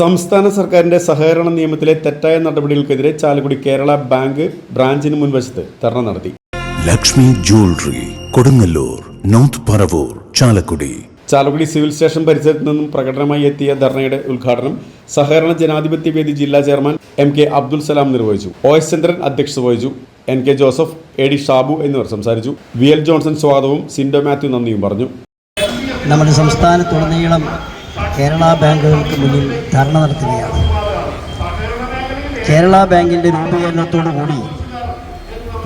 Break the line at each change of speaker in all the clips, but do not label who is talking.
സംസ്ഥാന സർക്കാരിന്റെ സഹകരണ നിയമത്തിലെ തെറ്റായ നടപടികൾക്കെതിരെ ചാലക്കുടി കേരള ബാങ്ക് ബ്രാഞ്ചിന് മുൻവശത്ത് ധർണ നടത്തി.
Lakshmi jewellery Kodungallur north Paravur Chalakudy.
Chalakudy civil station പരിസരത്ത് നിന്നും പ്രകടനമായി എത്തിയ ധർണയുടെ ഉദ്ഘാടനം സഹകരണ ജനാധിപത്യ വേദി ജില്ലാ chairman M K Abdul Salam നിർവഹിച്ചു. ഒ എസ് ചന്ദ്രൻ അധ്യക്ഷത വഹിച്ചു. N K Joseph A D Shabu എന്നിവർ സംസാരിച്ചു. വി എൽ ജോൺസൺ സ്വാഗതവും സിൻഡോ മാത്യു നന്ദിയും പറഞ്ഞു.
നമ്മുടെ സംസ്ഥാനത്തുടനീളം കേരള ബാങ്കുകൾക്ക് മുന്നിൽ ധർണ നടത്തുകയാണ്. കേരള ബാങ്കിന്റെ രൂപീകരണത്തോടുകൂടി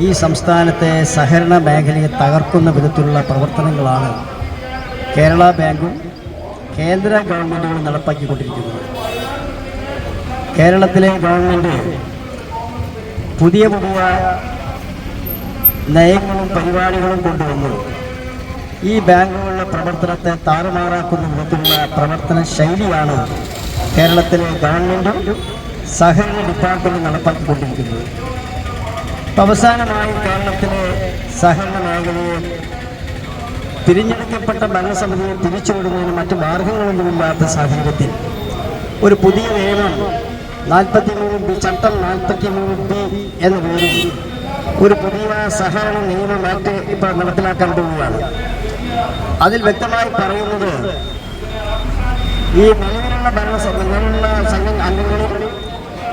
ഈ സംസ്ഥാനത്തെ സഹകരണ മേഖലയെ തകർക്കുന്ന വിധത്തിലുള്ള പ്രവർത്തനങ്ങളാണ് കേരള ബാങ്കും കേന്ദ്ര ഗവൺമെന്റുകളും നടപ്പാക്കിക്കൊണ്ടിരിക്കുന്നത്. കേരളത്തിലെ ഗവൺമെന്റ് പുതിയ പുതിയ നയങ്ങളും പരിപാടികളും കൊണ്ടുവന്നു. ഈ ബാങ്കുകളുടെ പ്രവർത്തനത്തെ താറുമാറാക്കുന്ന വിധത്തിലുള്ള പ്രവർത്തന ശൈലിയാണ് കേരളത്തിലെ ഗവൺമെന്റും സഹകരണ ഡിപ്പാർട്ട്മെന്റും നടപ്പാക്കിക്കൊണ്ടിരിക്കുന്നത്. അവസാനമായി കേരളത്തിലെ സഹകരണ മേഖലയെ തിരഞ്ഞെടുക്കപ്പെട്ട ഭരണസമിതിയെ തിരിച്ചുവിടുന്നതിന് മറ്റു മാർഗങ്ങളൊന്നുമില്ലാത്ത സാഹചര്യത്തിൽ ഒരു പുതിയ നിയമം നാൽപ്പത്തി മൂന്ന് ബി ചട്ടം നാൽപ്പത്തി മൂന്ന് ബി എന്ന പേരിൽ ഒരു പുതിയ സഹകരണ നിയമം ആക്ട് ഇപ്പോൾ നടപ്പിലാക്കാൻ പോവുകയാണ്. അതിൽ വ്യക്തമായി പറയുന്നത് ഈ നിലവിലുള്ള ഭരണ സംഘ അംഗങ്ങളിൽ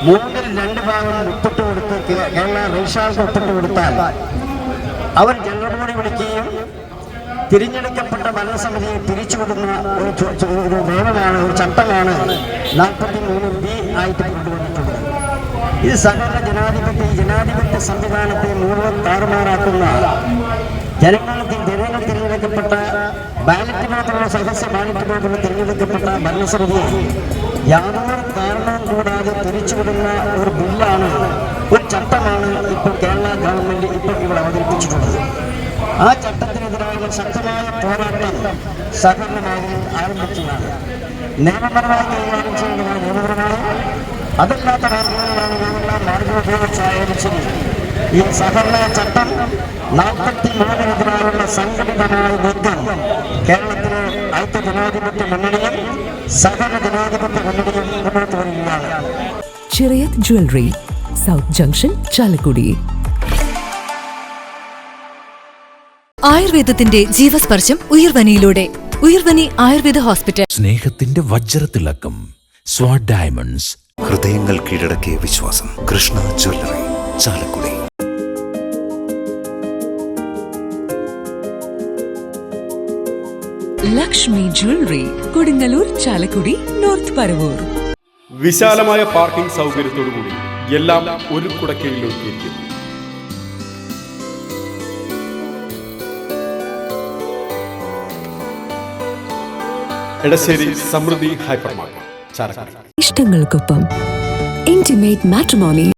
മൂന്നിൽ രണ്ട് ഭാഗം ഒപ്പിട്ട് കൊടുത്ത് കേരള റീഷാൾക്ക് ഒപ്പിട്ട് കൊടുത്താൽ അവർ ജനറൽ ബോഡി വിളിക്കുകയും തിരഞ്ഞെടുക്കപ്പെട്ട ഭരണസമിതിയെ പിരിച്ചുവിടുന്ന ഒരു നിയമമാണ് ഒരു ചട്ടമാണ് നാൽപ്പത്തി മൂന്ന് ബി ആയിട്ട് കൊണ്ടുവന്നിട്ടുള്ളത് ഇത് സഹകരണ ജനാധിപത്യ ജനാധിപത്യ സംവിധാനത്തെ മുഴുവൻ താറുമാറാക്കുന്ന ജനങ്ങൾക്ക് ജനങ്ങൾ തിരഞ്ഞെടുക്കപ്പെട്ട ബാലറ്റ് മാത്രമുള്ള സദസ്യ ബാലറ്റ് മാത്രമുള്ള തിരഞ്ഞെടുക്കപ്പെട്ട ഭരണസമിതിയെ യാതൊരു കാരണവും കൂടാതെ തിരിച്ചുവിടുന്ന ഒരു ബില്ലാണ് ഒരു ചട്ടമാണ് ഇപ്പോൾ കേരള ഗവൺമെന്റ് ഇപ്പോൾ ഇവിടെ അവതരിപ്പിച്ചിട്ടുള്ളത്. ആ ചട്ടത്തിനെതിരായുള്ള ശക്തമായ പോരാട്ടം സഹകരണ മേഖലയിൽ ആരംഭിച്ചതാണ് നിയമപരമായി കൈകാര്യം ചെയ്യുന്നതാണ് നിയമപരമായി അതല്ലാത്ത കാരണങ്ങളാണ് ഏതെല്ലാം മാർഗം ഉപയോഗിച്ചായാലും ശരി ഈ സഹകരണ ചട്ടം നാൽപ്പത്തി മൂന്നിനെതിരായുള്ള സംഘടിതമായ നീക്കം കേരളത്തിലെ ഐക്യ ജനാധിപത്യ മുന്നണിയും സഹകരണ ജനാധിപത്യ മുന്നണിയും മുന്നോട്ട് വരികയാണ്.
Chirayath jewellery south junction Chalakudy.
ആയുർവേദത്തിന്റെ ജീവസ്പർശം ഉയർവനിയിലൂടെ. ഉയർവനി ആയുർവേദ ഹോസ്പിറ്റൽ.
സ്നേഹത്തിന്റെ വജ്രത്തിളക്കം സ്വാഡ് ഡയമണ്ട്സ്
ഹൃദയങ്ങൾ കീഴടക്കിയ വിശ്വാസം. Krishna jewellery Chalakudy.
Lakshmi jewellery Kodungallur Chalakudy north Paravur.
വിശാലമായ പാർക്കിംഗ് സൗകര്യത്തോടുകൂടി എല്ലാം ഒരു കുടക്കീഴിൽ എടശ്ശേരി സമൃദ്ധി ഹൈപ്പർ മാർക്കറ്റ്
ഇഷ്ടങ്ങൾക്കൊപ്പം. Intimate matrimony